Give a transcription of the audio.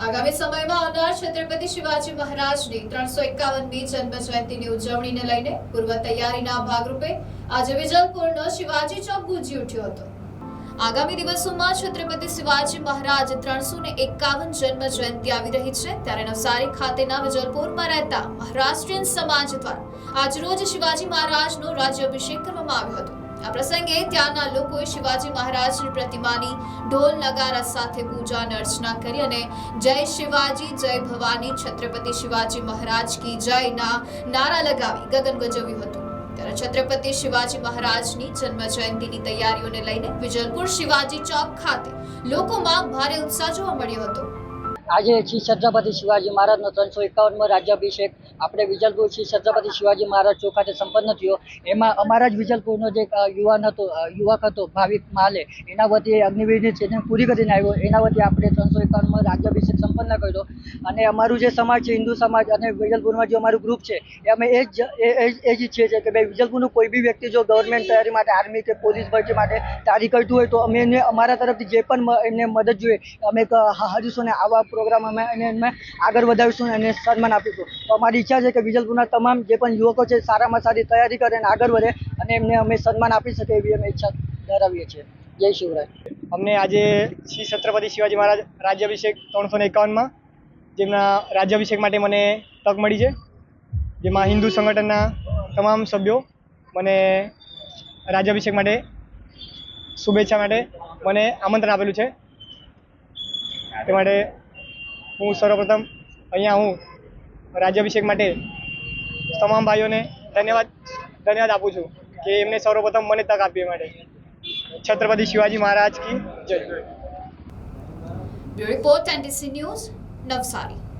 આગામી સમયમાં આવનાર છત્રપતિ શિવાજી મહારાજની ત્રણસો એકાવનમી જન્મ જયંતિની ઉજવણીને લઈને પૂર્વ તૈયારીના ભાગરૂપે આજે વિજલપુરનો શિવાજી ચોક ગુંજી ઉઠ્યો હતો. આગામી દિવસોમાં છત્રપતિ શિવાજી મહારાજ ત્રણસો ને એકાવન જન્મ જયંતિ આવી રહી છે. ત્યારે નવસારી ખાતેના વિજલપુરમાં રહેતા મહારાષ્ટ્રીયન સમાજ દ્વારા આજરોજ શિવાજી મહારાજનો રાજ્યાભિષેક કરવામાં આવ્યો હતો. આ પ્રસંગે ત્યાંના લોકોએ શિવાજી મહારાજની પ્રતિમાની ઢોલ નગારા સાથે પૂજા અને અર્ચના કરી અને જય શિવાજી, જય ભવાની, છત્રપતિ શિવાજી મહારાજ કી જયના નારા લગાવી, ગગન ગજવ્યું હતું. ત્યારે છત્રપતિ શિવાજી મહારાજની જન્મ જયંતિની તૈયારીઓને લઈને વિજલપુર શિવાજી ચોક ખાતે લોકોમાં ભારે ઉત્સાહ જોવા મળ્યો હતો. આજે શ્રી છત્રપતિ શિવાજી મહારાજનો ત્રણસો એકાવનમો રાજ્યાભિષેક આપણે વિજલપુર શ્રી છત્રપતિ શિવાજી મહારાજ ચોક ખાતે સંપન્ન થયો. એમાં અમારા જ વિજલપુરનો જે યુવાન હતો યુવક હતો, ભાવિક માલે, એના વતી અગ્નિવીરની ટ્રેનિંગ પૂરી કરીને આવ્યો. એના વતી આપણે ત્રણસો એકાવનમાં રાજ્યાભિષેક સંપન્ન કર્યો. અને અમારું જે સમાજ છે, હિન્દુ સમાજ અને વિજલપુરમાં જે અમારું ગ્રુપ છે, એ અમે એ જ, એ જ- ઈચ્છીએ છીએ કે ભાઈ વિજલપુરનું કોઈ બી વ્યક્તિ જો ગવર્મેન્ટ તૈયારી માટે, આર્મી કે પોલીસ ભરતી માટે તૈયારી કરતું હોય તો અમે એને, અમારા તરફથી જે પણ એમને મદદ જોઈએ, અમે હારીશું અને આવા પ્રોગ્રામ અમે એને આગળ વધારીશું અને સન્માન આપીશું. અમારી ઈચ્છા છે કે વિજલપુરના તમામ જે પણ યુવકો છે, સારામાં સારી તૈયારી કરે અને આગળ વધે અને એમને અમે સન્માન આપી શકીએ એવી અમે ઈચ્છા ધરાવીએ છીએ. જય શિવરાય. અમને આજે શ્રી છત્રપતિ શિવાજી મહારાજ રાજ્યાભિષેક ત્રણસો ને એકાવનમાં, જેમના રાજ્યાભિષેક માટે મને તક મળી છે, જેમાં હિન્દુ સંગઠનના તમામ સભ્યો મને રાજ્યાભિષેક માટે શુભેચ્છા માટે મને આમંત્રણ આપેલું છે. તે માટે હું સર્વપ્રથમ અહીંયા હું રાજ્યાભિષેક માટે તમામ ભાઈઓને ધન્યવાદ ધન્યવાદ આપું છું કે એમને સર્વપ્રથમ મને તક આપી માટે. છત્રપતિ શિવાજી મહારાજ કી જય. Report NDC news Navsari.